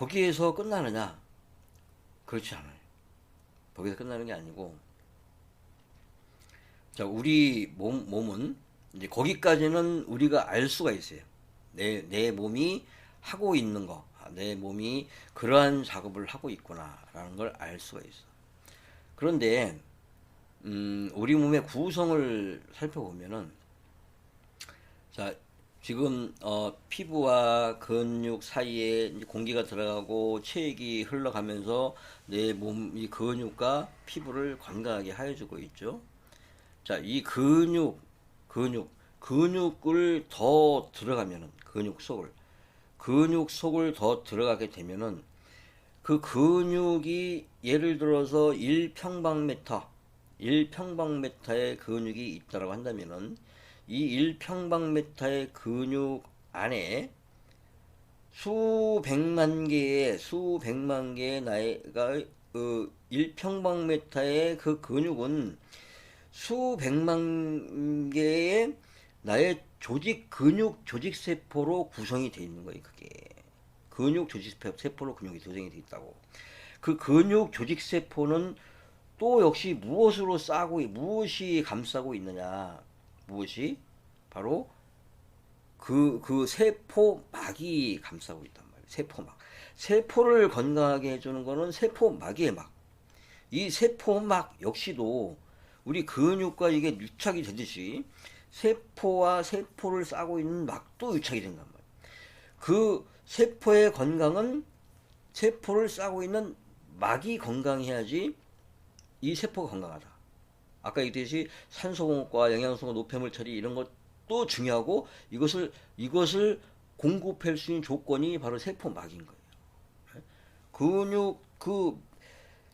거기에서 끝나느냐? 그렇지 않아요. 거기서 끝나는 게 아니고, 자, 우리 몸, 몸은 이제 거기까지는 우리가 알 수가 있어요. 내, 내 몸이 하고 있는 거, 아, 내 몸이 그러한 작업을 하고 있구나라는 걸 알 수가 있어. 그런데, 음, 우리 몸의 구성을 살펴보면은, 자, 지금 어, 피부와 근육 사이에 공기가 들어가고 체액이 흘러가면서 내 몸, 이 근육과 피부를 건강하게 하여주고 있죠. 자, 이 근육, 근육, 근육을 더 들어가면은 근육 속을 근육 속을 더 들어가게 되면은 그 근육이 예를 들어서 1평방미터, 1평방미터의 근육이 있다라고 한다면은 이 1평방미터의 근육 안에 수백만 개의 수백만 개의 나이가 그 1평방미터의 그 근육은 수백만 개의 나의 조직 근육 조직 세포로 구성이 되어 있는 거예요. 그게 근육 조직 세포로 근육이 구성이 되어 있다고. 그 근육 조직 세포는 또 역시 무엇으로 싸고 무엇이 감싸고 있느냐? 무엇이 바로 그, 그 세포막이 감싸고 있단 말이에요. 세포막. 세포를 건강하게 해주는 거는 세포막이에요, 막. 이 세포막 역시도 우리 근육과 이게 유착이 되듯이 세포와 세포를 싸고 있는 막도 유착이 된단 말이에요. 그 세포의 건강은 세포를 싸고 있는 막이 건강해야지 이 세포가 건강하다. 아까 얘기했듯이 산소공급과 영양소가 노폐물 처리 이런 것도 중요하고 이것을 이것을 공급할 수 있는 조건이 바로 세포막인 거예요. 근육 그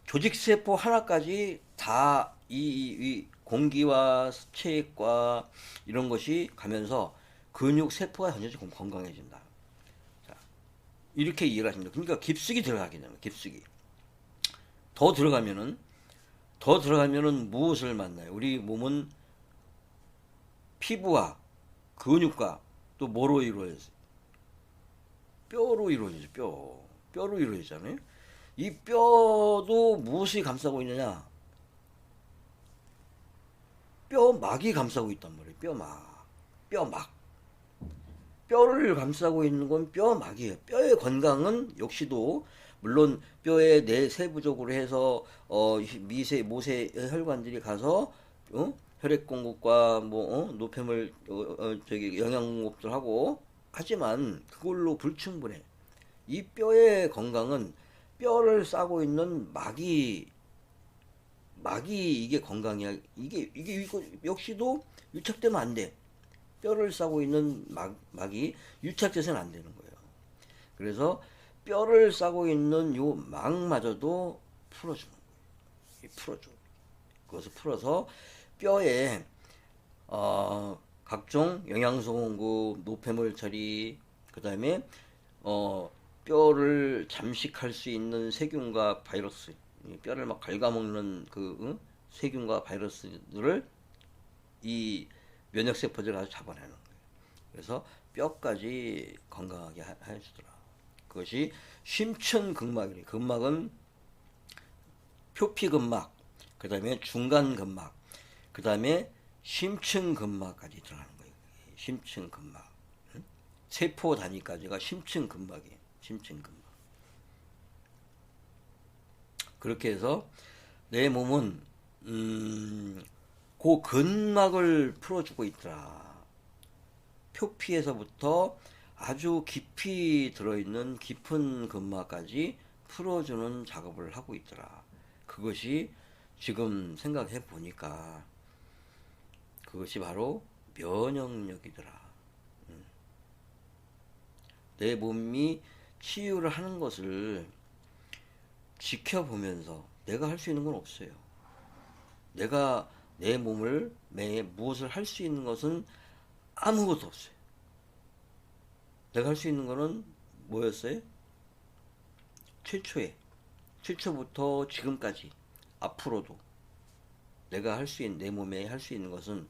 조직 세포 하나까지 다 이 이 공기와 체액과 이런 것이 가면서 근육 세포가 전체적으로 건강해진다. 자, 이렇게 이해가 됩니다. 그러니까 깊숙이 들어가게 되는 깊숙이. 더 들어가면은 더 들어가면은 무엇을 만나요? 우리 몸은 피부와 근육과 또 뭐로 이루어져요? 뼈로 이루어지죠. 뼈. 뼈로 이루어지잖아요. 이 뼈도 무엇이 감싸고 있느냐? 뼈막이 감싸고 있단 말이에요. 뼈막. 뼈막. 뼈를 감싸고 있는 건 뼈막이에요. 뼈의 건강은 역시도 물론 뼈에 내 세부적으로 해서 어 미세 모세 혈관들이 가서 어? 혈액 공급과 뭐 어? 노폐물 어, 어, 저기 영양 공급들 하고 하지만 그걸로 불충분해. 이 뼈의 건강은 뼈를 싸고 있는 막이 막이 이게 건강이야. 이게 이게 이거 역시도 유착되면 안 돼. 뼈를 싸고 있는 막 막이 유착돼서는 안 되는 거예요. 그래서 뼈를 싸고 있는 요 막마저도 풀어주는 거예요. 풀어줘. 그것을 풀어서 뼈에 어, 각종 영양소 공급, 노폐물 처리, 그 다음에 어, 뼈를 잠식할 수 있는 세균과 바이러스, 뼈를 막 갉아먹는 그 응? 세균과 바이러스들을 이 면역세포들 아주 잡아내는 거예요. 그래서 뼈까지 건강하게 해주더라. 그것이 심층근막이래. 근막은 표피근막, 그 다음에 중간근막, 그 다음에 심층근막까지 들어가는 거예요. 심층근막. 응? 세포 단위까지가 심층근막이에요. 심층근막. 그렇게 해서 내 몸은 음, 그 근막을 풀어주고 있더라. 표피에서부터 아주 깊이 들어있는 깊은 근막까지 풀어주는 작업을 하고 있더라. 그것이 지금 생각해 보니까 그것이 바로 면역력이더라. 음. 내 몸이 치유를 하는 것을 지켜보면서 내가 할 수 있는 건 없어요. 내가 내 몸을 매 무엇을 할 수 있는 것은 아무것도 없어요. 내가 할 수 있는 거는 뭐였어요? 최초에 최초부터 지금까지 앞으로도 내가 할 수 있는 내 몸에 할 수 있는 것은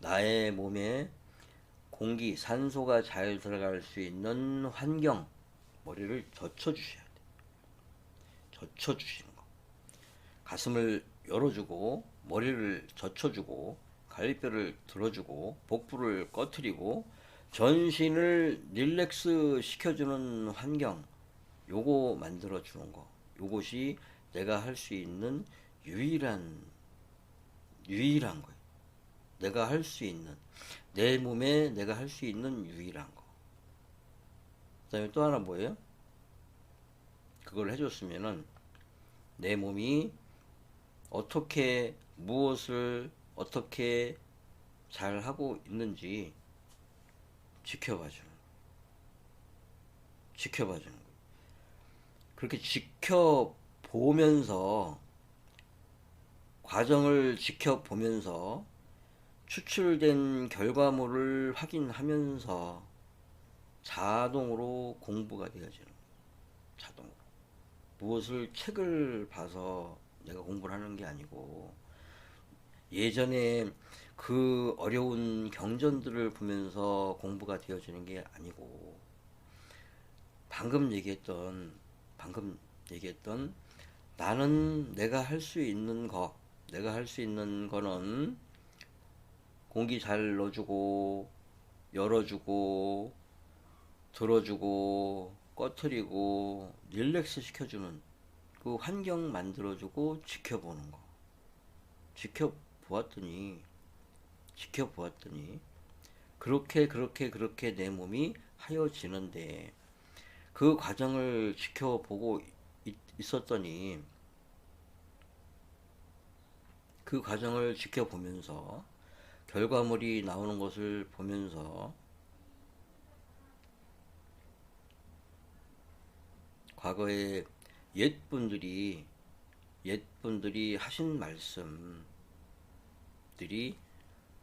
나의 몸에 공기 산소가 잘 들어갈 수 있는 환경 머리를 젖혀 주셔야 돼. 젖혀 주시는 거. 가슴을 열어주고 머리를 젖혀주고 갈비뼈를 들어주고 복부를 꺼트리고 전신을 릴렉스 시켜주는 환경 요거 만들어 주는 거 요것이 내가 할 수 있는 유일한 유일한 거예요. 내가 할 수 있는 내 몸에 내가 할 수 있는 유일한 거. 그 다음에 또 하나 뭐예요? 그걸 해줬으면은 내 몸이 어떻게 무엇을 어떻게 잘 하고 있는지 지켜봐 주는 거. 지켜봐 주는 거. 그렇게 지켜보면서 과정을 지켜보면서 추출된 결과물을 확인하면서 자동으로 공부가 되어지는 거예요. 자동으로. 무엇을 책을 봐서 내가 공부를 하는 게 아니고 예전에 그 어려운 경전들을 보면서 공부가 되어지는 게 아니고 방금 얘기했던 방금 얘기했던 나는 내가 할 수 있는 거 내가 할 수 있는 거는 공기 잘 넣어주고 열어주고 들어주고 꺼트리고 릴렉스 시켜주는 그 환경 만들어주고 지켜보는 거. 지켜보았더니 지켜보았더니 그렇게 그렇게 그렇게 내 몸이 하여지는데 그 과정을 지켜보고 있, 있었더니 그 과정을 지켜보면서 결과물이 나오는 것을 보면서 과거에 옛 분들이 옛 분들이 하신 말씀들이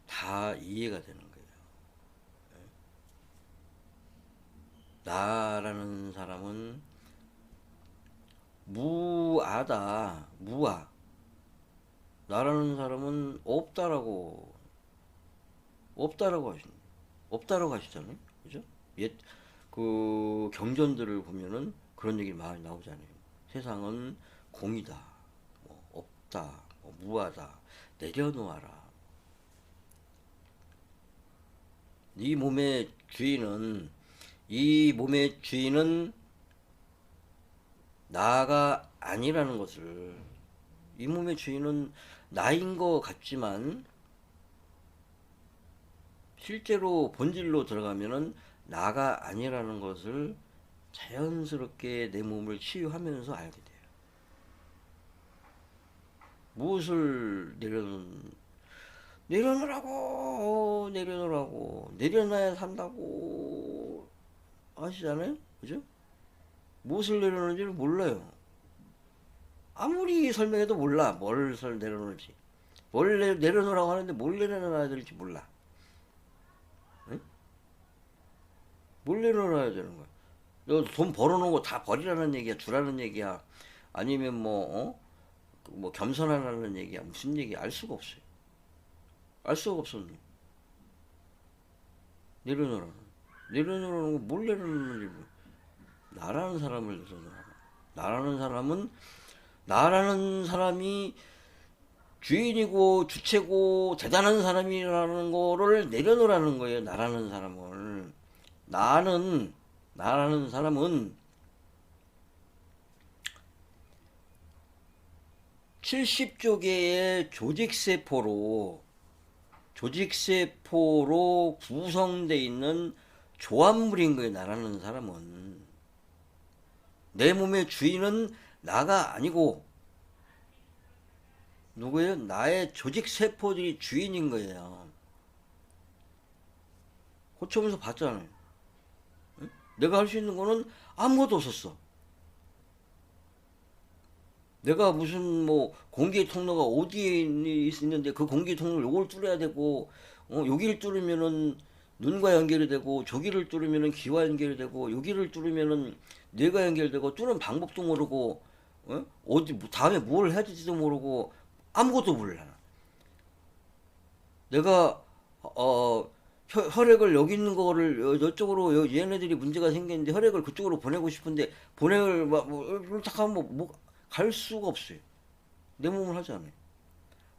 다 이해가 되는 거예요. 나라는 사람은 무아다, 무아. 나라는 사람은 없다라고, 없다라고 하신, 없다라고 하시잖아요. 그죠? 옛, 그 경전들을 보면은 그런 얘기 많이 나오잖아요. 세상은 공이다, 뭐 없다, 뭐 무아다, 내려놓아라. 이 몸의 주인은 이 몸의 주인은 나가 아니라는 것을 이 몸의 주인은 나인 것 같지만 실제로 본질로 들어가면은 나가 아니라는 것을 자연스럽게 내 몸을 치유하면서 알게 돼요. 무엇을 내려놓는 내려놓으라고 내려놓으라고. 내려놔야 산다고. 하시잖아요? 그죠? 무엇을 내려놓는지를 몰라요. 아무리 설명해도 몰라. 뭘설 내려놓을지. 뭘 내, 내려놓으라고 하는데 뭘 내려놔야 될지 몰라. 응? 뭘 내려놔야 되는 거야? 너 돈 벌어놓은 거 다 버리라는 얘기야? 주라는 얘기야? 아니면 뭐 어? 뭐 겸손하라는 얘기야? 무슨 얘기야? 알 수가 없어요 알 수가 없었네. 내려놓으라는. 내려놓으라는 거 뭘 내려놓는지 뭐. 나라는 사람을 내려놓으라. 나라는 사람은 나라는 사람이 주인이고 주체고 대단한 사람이라는 거를 내려놓으라는 거예요. 나라는 사람을. 나는 나라는 사람은 70조 개의 조직세포로 조직세포로 구성되어 있는 조합물인 거예요, 나라는 사람은. 내 몸의 주인은 나가 아니고, 누구예요? 나의 조직세포들이 주인인 거예요. 고쳐면서 봤잖아요. 응? 내가 할 수 있는 거는 아무것도 없었어. 내가 무슨 뭐 공기 통로가 어디에 있- 있는데 그 공기 통로를 요걸 뚫어야 되고 어 여기를 뚫으면은 눈과 연결이 되고 저기를 뚫으면은 귀와 연결이 되고 여기를 뚫으면은 뇌가 연결되고 뚫는 방법도 모르고 어? 어디 뭐 다음에 뭘 해야 될지도 모르고 아무것도 몰라. 내가 어 혈- 혈액을 여기 있는 거를 여- 이쪽으로 여- 얘네들이 문제가 생겼는데 혈액을 그쪽으로 보내고 싶은데 보내를 막뭐딱 하면 뭐 갈 수가 없어요. 내 몸을 하지 않아요.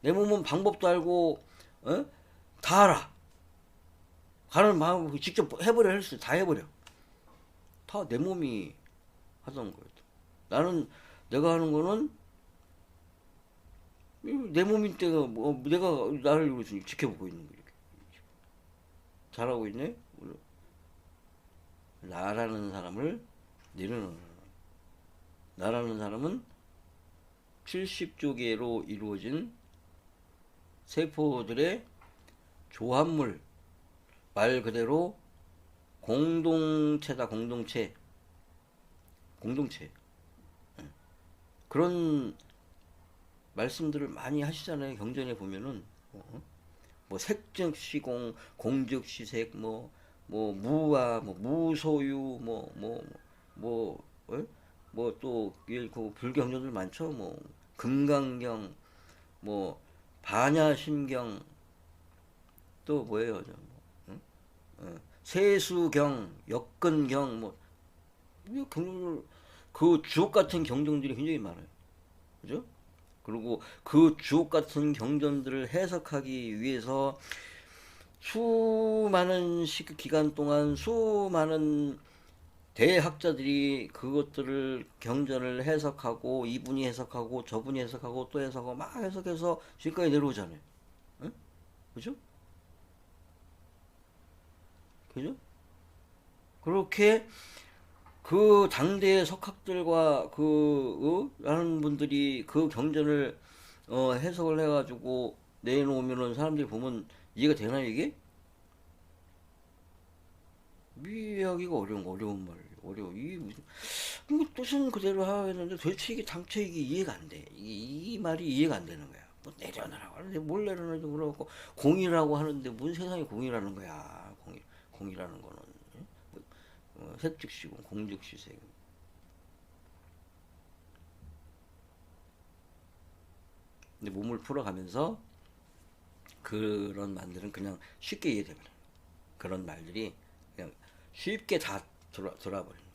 내 몸은 방법도 알고 어? 다 알아. 가는 마음 직접 해버려 할 수 다 해버려. 다 내 몸이 하던 거예요. 나는 내가 하는 거는 내 몸인 때가 뭐 내가 나를 지켜보고 있는 거예요. 잘하고 있네. 나라는 사람을 내려놓는 나라는 사람은 70조 개로 이루어진 세포들의 조합물 말 그대로 공동체다 공동체 공동체 예. 그런 말씀들을 많이 하시잖아요 경전에 보면은 어? 뭐 색즉시공 공즉시색 뭐 뭐 무와 뭐 무소유 뭐 뭐 뭐 뭐 또 그 불교 경전들 많죠 뭐 금강경 뭐 반야심경 또 뭐예요 저 뭐, 응? 어, 세수경 역근경 뭐이 경전들 그 주옥 같은 경전들이 굉장히 많아요 그죠? 그리고 그 주옥 같은 경전들을 해석하기 위해서 수많은 시 기간 동안 수많은 대학자들이 그것들을 경전을 해석하고 이분이 해석하고 저분이 해석하고 또 해석하고 막 해석해서 지금까지 내려오잖아요. 응? 그죠? 그죠? 그렇게 그 당대의 석학들과 그 어? 라는 분들이 그 경전을 어, 해석을 해가지고 내놓으면은 사람들이 보면 이해가 되나 이게? 이해하기가 어려운 어려운 말 어려워 이 무슨 뭐 뜻은 그대로 하겠는데 도대체 이게 당초 이게 이해가 안 돼. 이, 이 말이 이해가 안 되는 거야. 뭐 내려놔라고 하는데 뭘 내려놔도 그러고 공이라고 하는데 무슨 세상에 공이라는 거야. 공이 공이라는 거는 예? 뭐, 어, 색즉시공 공즉시색. 근데 몸을 풀어가면서 그런 말들은 그냥 쉽게 이해되버려. 그런 말들이 그냥 쉽게 다 ဆိုတော့ဆိုတော့ပါ